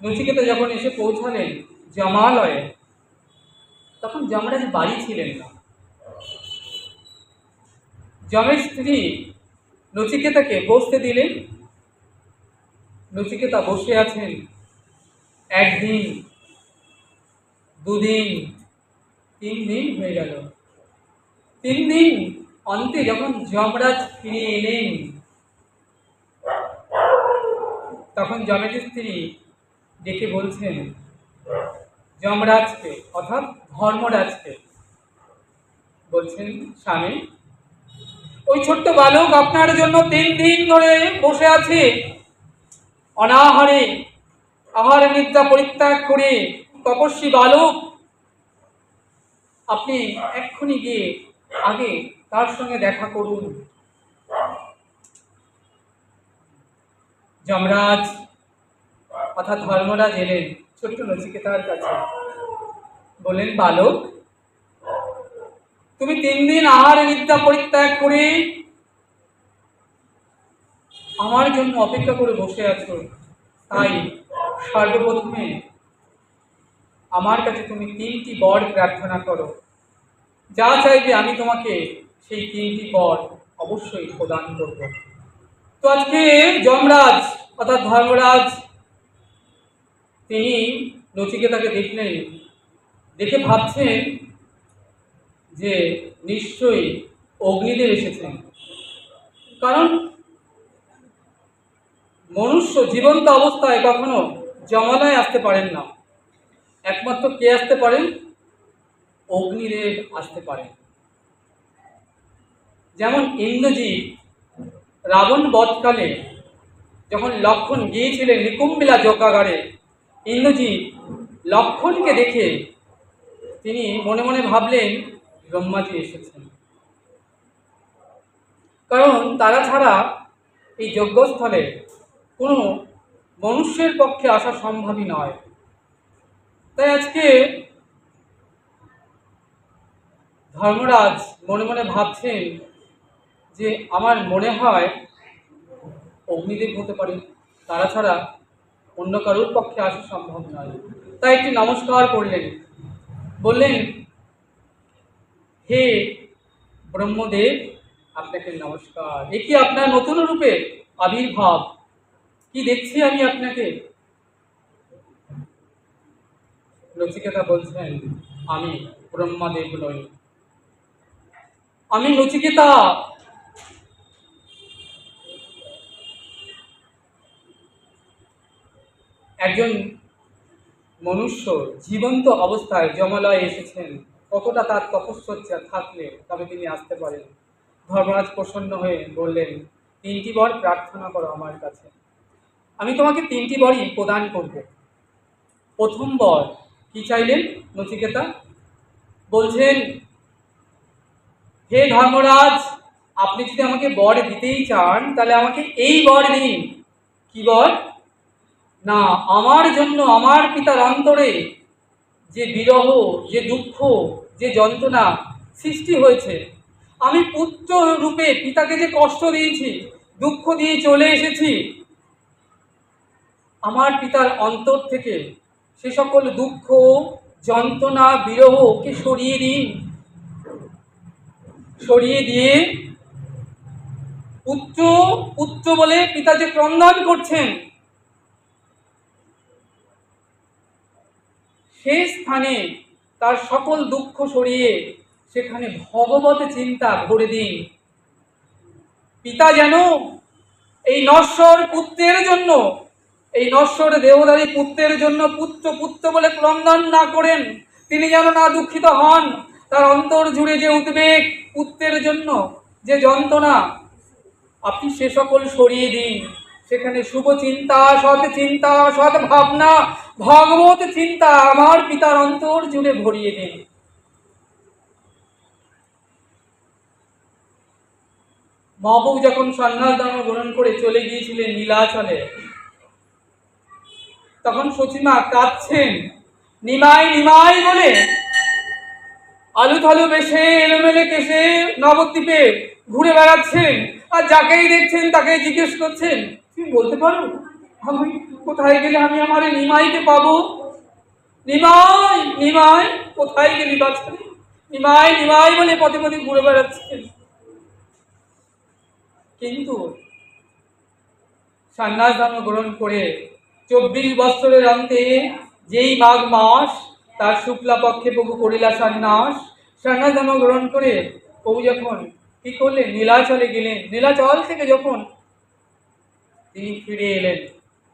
নচিকেতা যখন এসে পৌঁছালেন জমালয়ে তখন যমরাজ বাড়ি ছিলেন না। যমের স্ত্রী নচিকেতাকে বসতে দিলেন। নচিকেতা বসে আছেন। একদিন, দুদিন তিন দিন হয়ে গেল। তিন দিন অন্তে যখন যমরাজ ফিরে এলেন, তখন যমের স্ত্রী ডেকে বলছেন, যমরাজকে, অর্থাৎ ধর্মরাজকে। বলছেন স্বামী, ওই ছোট্ট বালক আপনার জন্য তিন দিন ধরে বসে আছে। অনাহারে, আহার নিদ্রা পরিত্যাগ করে তপস্বী বালক, আপনি এক্ষুনি গিয়ে আগে তার সঙ্গে দেখা করুন। যমরাজ অর্থাৎ ধর্মরাজ এলেন ছোট্ট নচিকেতার কাছে বললেন, বালক, তুমি তিন দিন আহার নিদ্রা পরিত্যাগ করে আমার জন্য অপেক্ষা করে বসে আছো। তাই সর্বপ্রথমে আমার কাছে তুমি তিনটি বর প্রার্থনা করো। যা চাইবে আমি তোমাকে সেই তিনটি বর অবশ্যই প্রদান করব। তো আজকে যমরাজ, অর্থাৎ ধর্মরাজ তিনি নচিকেতাকে দেখলেন। দেখে ভাবছেন যে নিশ্চয়ই অগ্নিদেব এসেছেন। কারণ মনুষ্য জীবন্ত অবস্থায় কখনো জমালয়ে আসতে পারেন না। একমাত্র কে আসতে পারেন? অগ্নিদেব আসতে পারেন। যেমন ইন্দ্রজিৎ রাবণ বধকালে যখন লক্ষণ গিয়েছিলেন নিকুম্বিলা যোগাগারে ইন্দ্রজিৎ লক্ষণকে দেখে তিনি মনে মনে ভাবলেন, ব্রহ্মাজি এসেছেন। কারণ তারা ছাড়া এই যজ্ঞস্থলে কোনো মনুষ্যের পক্ষে আসা সম্ভবই নয়। তাই আজকে ধর্মরাজ মনে মনে ভাবছেন যে আমার মনে হয় অগ্নিদেব হতে পারে তারা ছাড়া অন্য কারোর পক্ষে আসা সম্ভব নয়। তাই একটি নমস্কার করলেন। বললেন, হে ব্রহ্মদেব, আপনাকে নমস্কার। এ কি আপনার নতুন রূপে আবির্ভাব? কি দেখছি আমি আপনাকে? নচিকেতা বলছেন, আমি ব্রহ্মাদেব নই। আমি নচিকেতা একজন মনুষ্য জীবন্ত অবস্থায় জমালয়ে এসেছেন, কতটা তার তপস্যা থাকলে তবে তিনি আসতে পারেন? ধর্মরাজ প্রসন্ন হয়ে বললেন, তিনটি বর প্রার্থনা করো আমার কাছে। আমি তোমাকে তিনটি বরই প্রদান করব। প্রথম বর কি চাইলেন নচিকেতা? বলছেন, হে ধর্মরাজ, আপনি যদি আমাকে বর দিতেই চান, তাহলে আমাকে এই বর দিন। কি বর? না, আমার জন্য, আমার পিতার অন্তরে যে বিরহ, যে দুঃখ, যে যন্ত্রণা সৃষ্টি হয়েছে, আমি পুত্র রূপে পিতাকে যে কষ্ট দিয়েছি, দুঃখ দিয়ে চলে এসেছি, আমার পিতার অন্তর থেকে সে সকল দুঃখ, যন্ত্রণা, বিরহকে সরিয়ে দিন। সরিয়ে দিয়ে পুত্র পুত্র বলে পিতা যে ক্রন্দন করছেন সেই স্থানে তার সকল দুঃখ সরিয়ে সেখানে ভগবত চিন্তা ভরে দিন। পিতা যেন এই নশ্বর পুত্রের জন্য, এই নশ্বর দেহধারী পুত্রের জন্য পুত্র পুত্র বলে ক্রন্দন না করেন, তিনি যেন না দুঃখিত হন। তার অন্তর জুড়ে যে উদ্বেগ, পুত্রের জন্য যে যন্ত্রণা, আপনি সে সকল সরিয়ে দিন। সেখানে শুভ চিন্তা, সৎ চিন্তা, সৎ ভাবনা ভগবত চিন্তা আমার পিতার অন্তর জুড়ে ভরিয়ে দিন মহাবু যখন সন্ন্যাস ধর্ম গ্রহণ করে চলে গিয়েছিলেন নীলাচলে, তখন সচিমা কাঁদছেন, নিমাই নিমাই বলে আলু থালু বেশে এলোমেলে কেসে নবদ্বীপে ঘুরে বেড়াচ্ছেন। আর যাকেই দেখছেন তাকে জিজ্ঞেস করছেন, তুমি বলতে পারো? আমি কোথায় গেলে আমি আমার নিমাইকে পাবো? নিমাই নিমাই, কোথায় গেলি বাচ্চা নিমাই নিমাই বলে পথে পথে ঘুরে বেড়াচ্ছেন কিন্তু সন্ন্যাস ধর্ম গ্রহণ করে চব্বিশ বৎসরের অন্তে যেই মাঘ মাস, তার শুক্লা পক্ষে প্রভু করিলা সন্ন্যাস সন্ন্যাস ধর্ম গ্রহণ করে প্রভু যখন কি করলেন? নীলাচলে গেলেন। নীলাচল থেকে যখন তিনি ফিরে এলেন।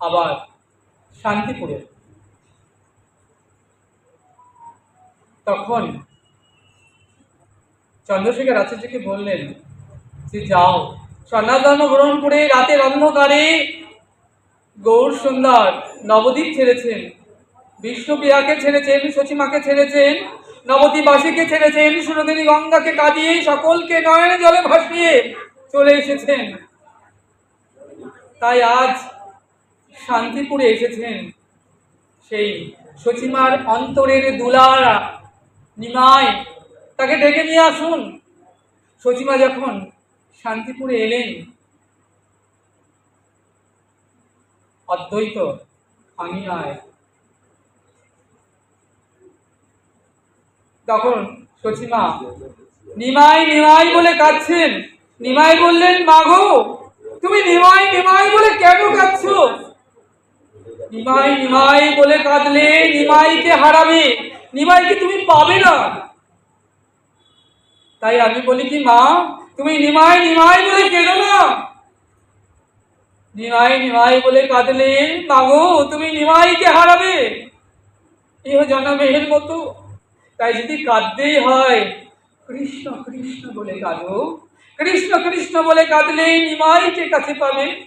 আবার শান্তিপুরে। তখন চন্দ্রশেখর আচার্যকে বললেন, যে যাও সন্ন্যাস ধর্ম গ্রহণ করে রাতের অন্ধকারে গৌর সুন্দর নবদ্বীপ ছেড়েছেন, বিষ্ণুপ্রিয়াকে ছেড়েছেন সচিমাকে ছেড়েছেন, নবদ্বীপবাসীকে ছেড়েছেন সুরদিনী গঙ্গাকে কাঁদিয়ে সকলকে নয়নে জলে ভাসিয়ে চলে এসেছেন। তাই আজ শান্তিপুরে এসেছেন সেই সচিমার অন্তরের দুলার নিমায় তাকে ডেকে নিয়ে আসুন। সচিমা যখন শান্তিপুরে এলেন, অদ্বৈত আমি আয় তখন সচিমা নিমাই নিমাই বলে কাঁদছেন। নিমাই বললেন, মাগো, তুমি নিমাই নিমাই বলে কেন কাঁদছো? নিমাই নিমাই বলে কাঁদলে, নিমাইকে হারাবে। নিমাইকে তুমি পাবে না। তাই আমি বলি কি, মা, তুমি নিমাই নিমাই বলে কেঁদো না। নিমাই নিমাই বলে কাঁদলে মাগো তুমি নিমাইকে হারাবে। ইহ জনমেহের মতো। তাই যদি কাঁদতেই হয়, কৃষ্ণ কৃষ্ণ বলে কাঁদো। কৃষ্ণ কৃষ্ণ বলে কাঁদলে নিমাইকে কাছে পাবে।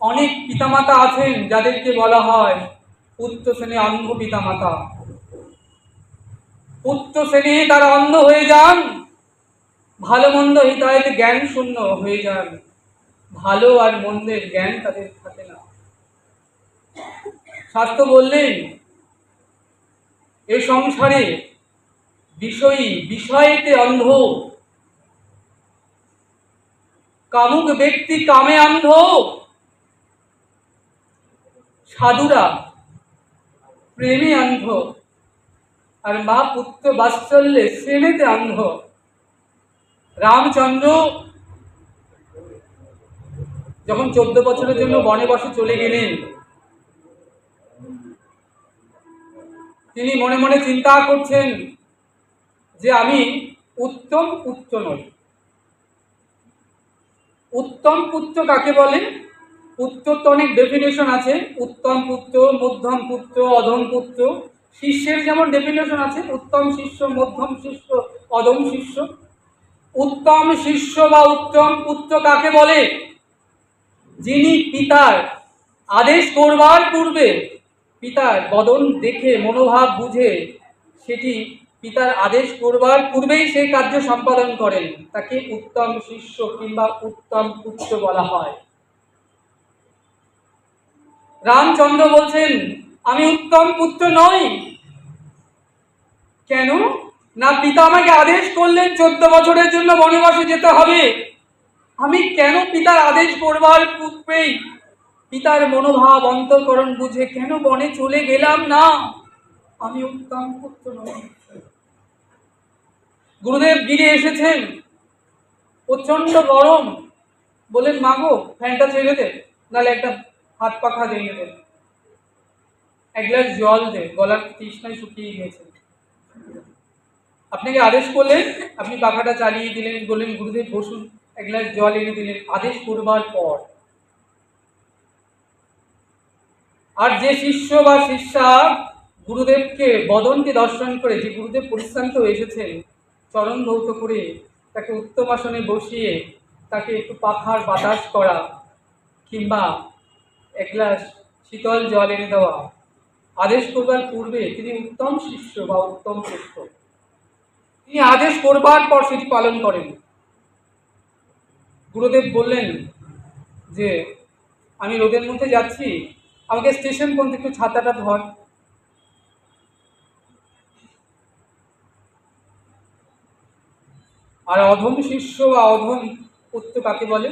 অনেক পিতামাতা আছেন যাদেরকে বলা হয় পুত্র শ্রেণি অন্ধ পিতামাতা। পুত্র শ্রেণি তারা অন্ধ হয়ে যান ভালো মন্দ হিতায়তে জ্ঞান শূন্য হয়ে যান। ভালো আর মন্দের জ্ঞান তাদের থাকে না। শাস্ত্র বললেন, এ সংসারে বিষয়ী বিষয়েতে অন্ধ। কামুক ব্যক্তি কামে অন্ধ। সাধুরা, প্রেমে অন্ধ। আর মা পুত্র বাৎসল্যে শ্রেণীতে অন্ধ। রামচন্দ্র যখন চোদ্দ বছরের জন্য বনে বসে চলে গেলেন, তিনি মনে মনে চিন্তা করছেন যে আমি উত্তম পুত্র নই। উত্তম পুত্র কাকে বলে পুত্র তো অনেক ডেফিনেশন আছে। উত্তম পুত্র, মধ্যম পুত্র, অধম পুত্র। শিষ্যের যেমন ডেফিনেশন আছে, উত্তম শিষ্য, মধ্যম শিষ্য, অধম শিষ্য। উত্তম শিষ্য বা উত্তম পুত্র কাকে বলে? যিনি পিতার আদেশ করবার পূর্বে পিতার বদন দেখে, মনোভাব বুঝে সেটি পিতার আদেশ করবার পূর্বেই সেই কার্য সম্পাদন করেন। তাকে উত্তম শিষ্য কিংবা উত্তম পুত্র বলা হয়। রামচন্দ্র বলছেন, আমি উত্তম পুত্র নই। কেন? না, পিতা আমাকে আদেশ করলেন চোদ্দ বছরের জন্য বনবাসে যেতে হবে। আমি কেন পিতার আদেশ করবার পূর্বেই পিতার মনোভাব, অন্তকরণ বুঝে কেন বনে চলে গেলাম না? আমি উত্তম পুত্র নই। গুরুদেব গিরে এসেছেন। প্রচণ্ড গরম। বলেন মাগো ফ্যানটা ছেড়ে দে, নাহলে একটা হাত পাখা দিয়ে দেন এক গ্লাস জল দে গলার তৃষ্ণায় শুকিয়ে গিয়েছে। আপনাকে আদেশ করলেন? আপনি পাখাটা চালিয়ে দিলেন, বললেন, গুরুদেব, বসুন। এক গ্লাস জল এনে দিলেন, আদেশ করবার পর। আর যে শিষ্য বা শিষ্যা গুরুদেবকে বদনকে দর্শন করে, যে গুরুদেব পরিশ্রান্ত এসেছেন, চরণ ধৌত করে তাকে উত্তম আসনে বসিয়ে তাকে একটু পাখার বাতাস করা কিংবা এক গ্লাস শীতল জল এনে দেওয়া। আদেশ করবার পূর্বে তিনি উত্তম শিষ্য বা উত্তম শিষ্য তিনি আদেশ করবার পর সেটি পালন করেন। গুরুদেব বললেন যে, আমি রোদের মধ্যে যাচ্ছি, আমাকে স্টেশন পর্যন্ত একটু ছাতাটা ধর। আর অধম শিষ্য বা অধম পুত্র কাকে বলে?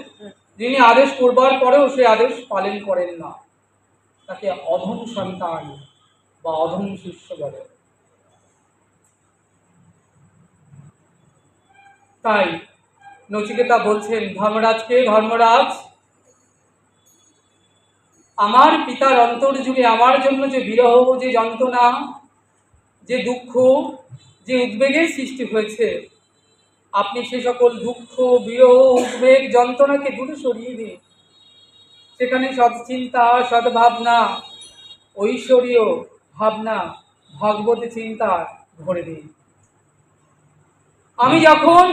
যিনি আদেশ করবার পরেও সে আদেশ পালন করেন না। তাকে অধম সন্তান বা অধম শিষ্য বলে। তাই নচিকেতা বলছেন ধর্মরাজকে ধর্মরাজ? আমার পিতার অন্তর জুড়ে আমার জন্য যে বিরহ, যে যন্ত্রণা, যে দুঃখ, যে উদ্বেগের সৃষ্টি হয়েছে আপনি সে সকল দুঃখ, বিরহ, উদ্বেগ, যন্ত্রণাকে দূরে সরিয়ে দিন। সেখানে সৎচিন্তা সদ্ভাবনা ঐশ্বরীয় ভাবনা, ভগবতী চিন্তা ভরে দিন। আমি যখন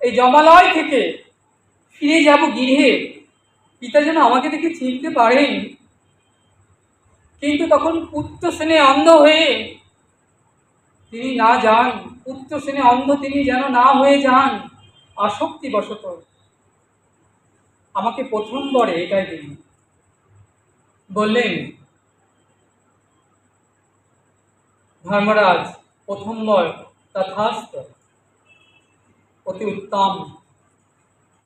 এই জমালয় থেকে ফিরে যাব গৃহে, পিতা যেন আমাকে দেখে চিনতে পারেন। কিন্তু তখন পুত্র স্নেহে অন্ধ হয়ে তিনি না যান। উচ্চ শ্রেণি অন্ধ তিনি যেন না হয়ে যান। আসক্তিবশত আমাকে প্রথমবারে এটাই দিন বললেন, ধর্মরাজ প্রথমবার তথাস্ত অতি উত্তম।